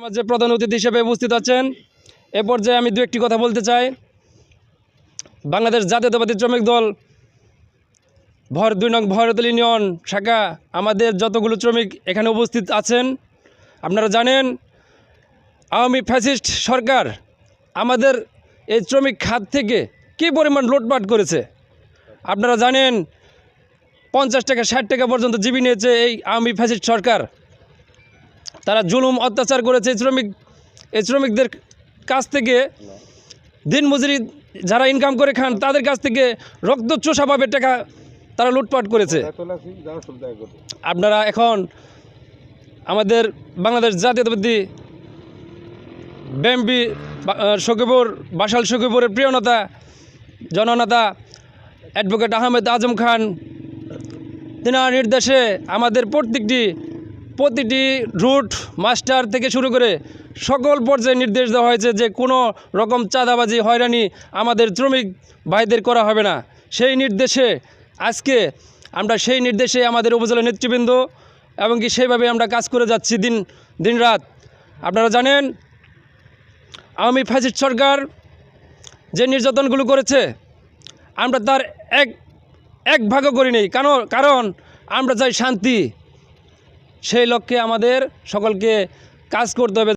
আমার যে প্রধান অতিথি হিসেবে উপস্থিত আছেন, এ পর্যায়ে আমি দু একটি কথা বলতে চাই। বাংলাদেশ জাতীয়তাবাদী শ্রমিক দল, ভর দুই নং ভরতল ইউনিয়ন শাখা, আমাদের যতগুলো শ্রমিক এখানে উপস্থিত আছেন, আপনারা জানেন, আওয়ামী ফ্যাসিস্ট সরকার আমাদের এই শ্রমিক খাত থেকে কী পরিমাণ লুটপাট করেছে? আপনারা জানেন, পঞ্চাশ টাকা, ষাট টাকা পর্যন্ত জীবী নিয়েছে এই আওয়ামী ফ্যাসিস্ট সরকার। তারা জুলুম অত্যাচার করেছে শ্রমিক এই শ্রমিকদের কাছ থেকে। দিন মজুরি যারা ইনকাম করে খান, তাদের কাছ থেকে রক্ত চোষাভাবে টাকা তারা লুটপাট করেছে। আপনারা এখন আমাদের বাংলাদেশ জাতীয়তাবাদী বিএমপি সকিবুর বাসাল সকিবুরের প্রিয় নেতা, জননেতা অ্যাডভোকেট আহমেদ আজম খান, তিনার নির্দেশে আমাদের প্রত্যেকটি প্রতিটি রুট মাস্টার থেকে শুরু করে সকল পর্যায়ে নির্দেশ দেওয়া হয়েছে যে কোনো রকম চাঁদাবাজি, হয়রানি আমাদের শ্রমিক ভাইদের করা হবে না। সেই নির্দেশে আজকে আমরা সেই নির্দেশে আমাদের উপজেলা নেতৃবৃন্দ এবং কি সেইভাবে আমরা কাজ করে যাচ্ছি দিন দিন রাত। আপনারা জানেন, আওয়ামী ফ্যাসিস্ট সরকার যে নির্যাতনগুলো করেছে, আমরা তার এক এক ভাগও করিনি। কারণ কারণ আমরা চাই শান্তি। সেই লক্ষ্যে আমাদের সকলকে কাজ করতে হবে।